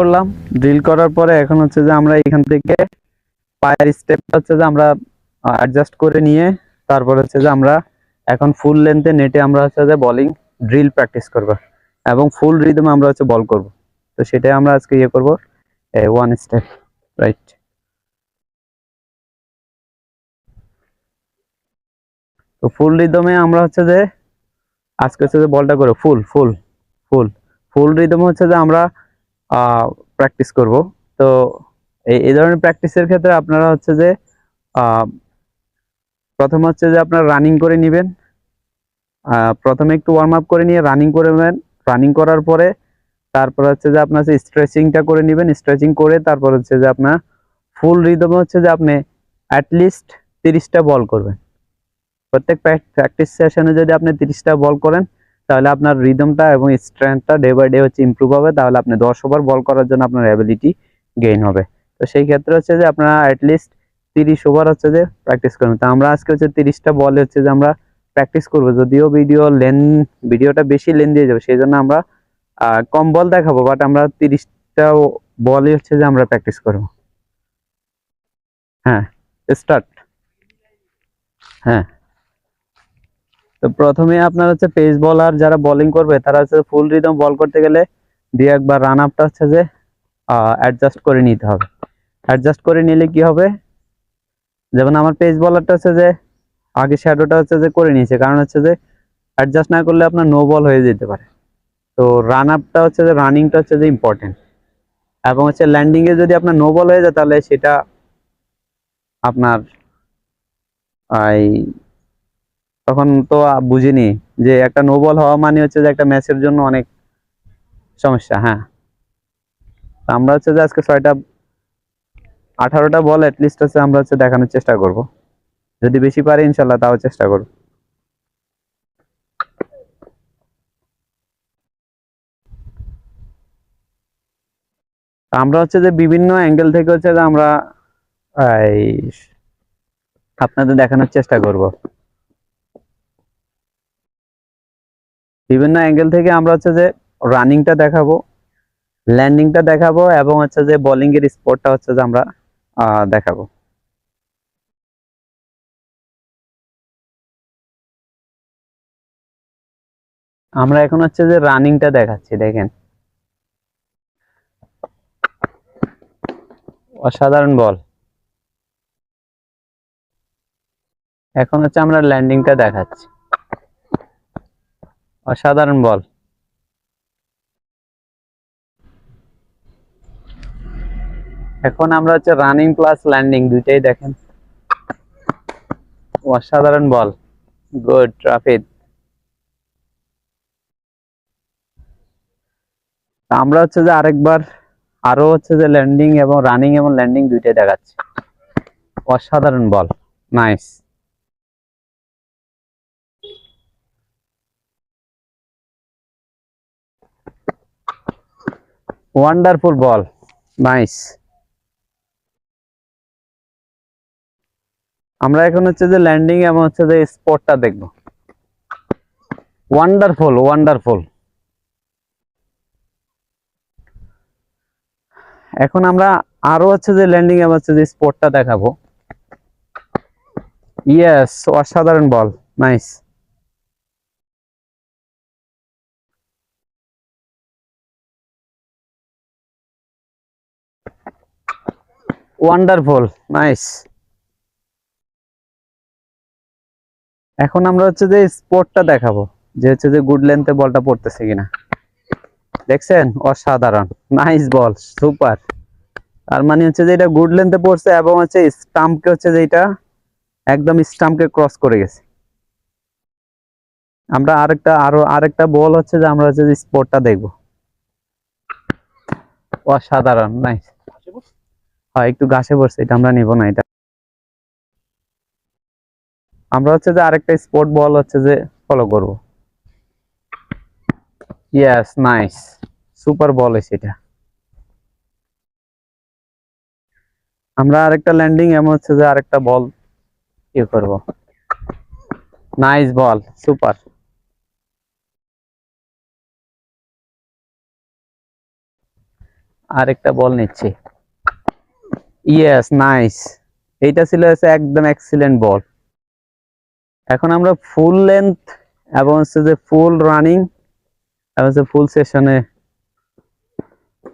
করলাম। ড্রিল করার পরে এখন হচ্ছে যে আমরা এখান থেকে পায়ের স্টেপটা হচ্ছে যে আমরা অ্যাডজাস্ট করে নিয়ে তারপর হচ্ছে যে আমরা এখন ফুল লেন্থে নেটে আমরা হচ্ছে যে বলিং ড্রিল প্র্যাকটিস করব এবং ফুল রিদমে আমরা হচ্ছে বল করব। তো সেটাই আমরা আজকে ইয়ে করব ওয়ান স্টেপ রাইট তো ফুল রিদমে আমরা হচ্ছে যে, আজকে হচ্ছে যে বলটা করব ফুল ফুল ফুল ফুল রিদম হচ্ছে যে আমরা প্র্যাকটিস করব। তো এই ধরনের প্র্যাকটিসের ক্ষেত্রে আপনারা হচ্ছে যে প্রথম হচ্ছে যে আপনারা রানিং করে নেবেন। প্রথমে একটু ওয়ার্ম আপ করে নিয়ে রানিং করবেন রানিং করার পরে তারপর হচ্ছে যে আপনার স্ট্রেচিংটা করে নেবেন। স্ট্রেচিং করে তারপর হচ্ছে যে আপনার ফুল রিদমে হচ্ছে যে আপনি অ্যাটলিস্ট তিরিশটা বল করবেন। প্রত্যেক প্র্যাকটিস সেশনে যদি আপনি তিরিশটা বল করেন তাহলে আপনার রিদমটা এবং স্ট্রেংথটা ডে বাই ডে হচ্ছে ইমপ্রুভ হবে, তাহলে আপনি দশ ওভার বল করার জন্য আপনার অ্যাবিলিটি গেইন হবে। তো সেই ক্ষেত্রে হচ্ছে যে আপনারা অ্যাটলিস্ট তিরিশ ওভার হচ্ছে যে প্র্যাকটিস করবেন। তো আমরা আজকে হচ্ছে তিরিশটা বল হচ্ছে যে আমরা প্র্যাকটিস করব। যদিও ভিডিও লেন ভিডিওটা বেশি লেন দিয়ে যাবে সেই জন্য আমরা কম বল দেখাবো বাট আমরা তিরিশটা বলই হচ্ছে যে আমরা প্র্যাকটিস করব। হ্যাঁ স্টার্ট হ্যাঁ। তো প্রথমে আপনার হচ্ছে পেস বলার যারা বোলিং করবে, তারা হচ্ছে ফুল রিদম বল করতে গেলে দিয়ে একবার রান আপটা হচ্ছে যে অ্যাডজাস্ট করে নিতে হবে। অ্যাডজাস্ট করে নিলে কি হবে? যেমন আমার পেস বলারটা হচ্ছে যে, আগে শ্যাডোটা হচ্ছে যে করে নিয়েছে, কারণ হচ্ছে যে অ্যাডজাস্ট না করলে আপনার নো বল হয়ে যেতে পারে। তো রান আপটা হচ্ছে যে রানিংটা হচ্ছে যে ইম্পর্টেন্ট এবং হচ্ছে ল্যান্ডিংয়ে যদি আপনার নো বল হয়ে যায়, তাহলে সেটা আপনার এই তখন তো বুঝিনি যে একটা নো বল হওয়া মানে হচ্ছে যে একটা ম্যাচের জন্য অনেক সমস্যা হ্যাঁ। আমরা হচ্ছে যে আজকে ছয়টা, আঠারোটা বল অ্যাটলিস্ট হচ্ছে আমরা হচ্ছে দেখানোর চেষ্টা করব। যদি বেশি পারি ইনশাল্লাহ তাও চেষ্টা করব। আমরা হচ্ছে যে বিভিন্ন অ্যাঙ্গেল থেকে হচ্ছে যে আমরা আপনাদের দেখানোর চেষ্টা করব। বিভিন্ন অ্যাঙ্গেল থেকে আমরা হচ্ছে যে রানিংটা দেখাবো ল্যান্ডিংটা দেখাবো এবং হচ্ছে যে বোলিং এর স্পোর্টটা হচ্ছে যে আমরা দেখাবো। আমরা এখন হচ্ছে যে রানিংটা দেখাচ্ছি, দেখেন। অসাধারণ বল এখন হচ্ছে আমরা ল্যান্ডিংটা দেখাচ্ছি। অসাধারণ বল। এখন আমরা হচ্ছে রানিং প্লাস ল্যান্ডিং দুইটাই দেখেন। অসাধারণ বল। গুড ট্রাফিক আমরা হচ্ছে যে আরেকবার আরও হচ্ছে যে ল্যান্ডিং এবং রানিং এবং ল্যান্ডিং দুইটাই দেখাচ্ছি। অসাধারণ ball. Nice wonderful ball nice আমরা এখন হচ্ছে যে ল্যান্ডিং এবং হচ্ছে যে স্পটটা দেখব। ওয়ান্ডারফুল ওয়ান্ডারফুল এখন আমরা আরও হচ্ছে যে ল্যান্ডিং এবং হচ্ছে যে স্পটটা দেখাবো। ইয়েস অসাধারণ বল নাইস ওয়ান্ডারফুল নাইস এখন আমরা হচ্ছে যে স্পটটা দেখাবো, যে হচ্ছে যে গুড লেন্থে বলটা পড়তেছে কিনা। দেখছেন? অসাধারণ। নাইস বল সুপার তার মানে হচ্ছে যে এটা গুড লেন্থে পড়ছে এবং হচ্ছে স্টাম্পকে হচ্ছে যে এটা একদম স্টাম্পকে ক্রস করে গেছে। আমরা আরেকটা, আরও আরেকটা বল হচ্ছে যে আমরা হচ্ছে যে স্পটটা দেখব। অসাধারণ। নাইস হ্যাঁ একটু ঘাসে পড়ছে এটা আমরা নিব না, এটা। আমরা হচ্ছে যে আরেকটা স্পোর্ট বল হচ্ছে যে ফলো করব। ইয়েস নাইস সুপার বল হয়েছে এটা। আমরা আরেকটা ল্যান্ডিং এমন হচ্ছে যে আরেকটা বল ইয়ে করব। নাইস বল সুপার আরেকটা বল নিচ্ছি। ইয়েস নাইস এইটা ছিল হচ্ছে একদম এক্সিলেন্ট বল এখন আমরা ফুল লেন্থ এবং হচ্ছে যে ফুল রানিং এবং হচ্ছে ফুল সেশনে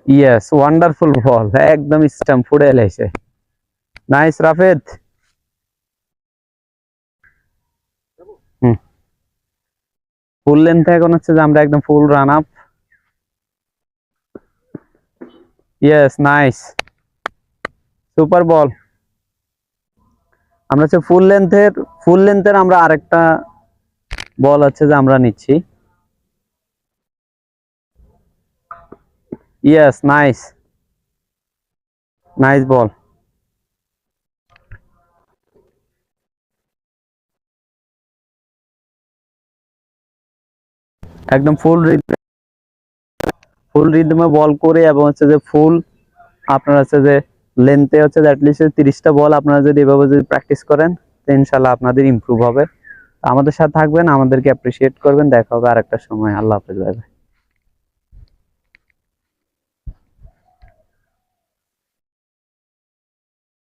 ইয়েস ওয়ান্ডারফুল বল একদম স্টাম্প ফুড়ে এলাইছে নাইস রাফেদ? ফুল লেন্থ এখন হচ্ছে যে আমরা একদম full run up yes nice super ball আমরা হচ্ছে ফুল লেন্থের ফুল লেন্থের আমরা আরেকটা বল হচ্ছে যে আমরা নিচ্ছি। ইয়েস নাইস নাইস বল একদম ফুল ফুল রিদমে বল করে এবং হচ্ছে যে ফুল আপনার হচ্ছে যে লেন্থে হচ্ছে অ্যাটলিস্ট তিরিশটা বল আপনারা যদি এভাবে যদি প্র্যাকটিস করেন, তো ইনশাল্লাহ আপনাদের ইম্প্রুভ হবে। আমাদের সাথে থাকবেন, আমাদেরকে অ্যাপ্রিসিয়েট করবেন। দেখা হবে আরেকটা সময়। আল্লাহ হাফেজ ভাই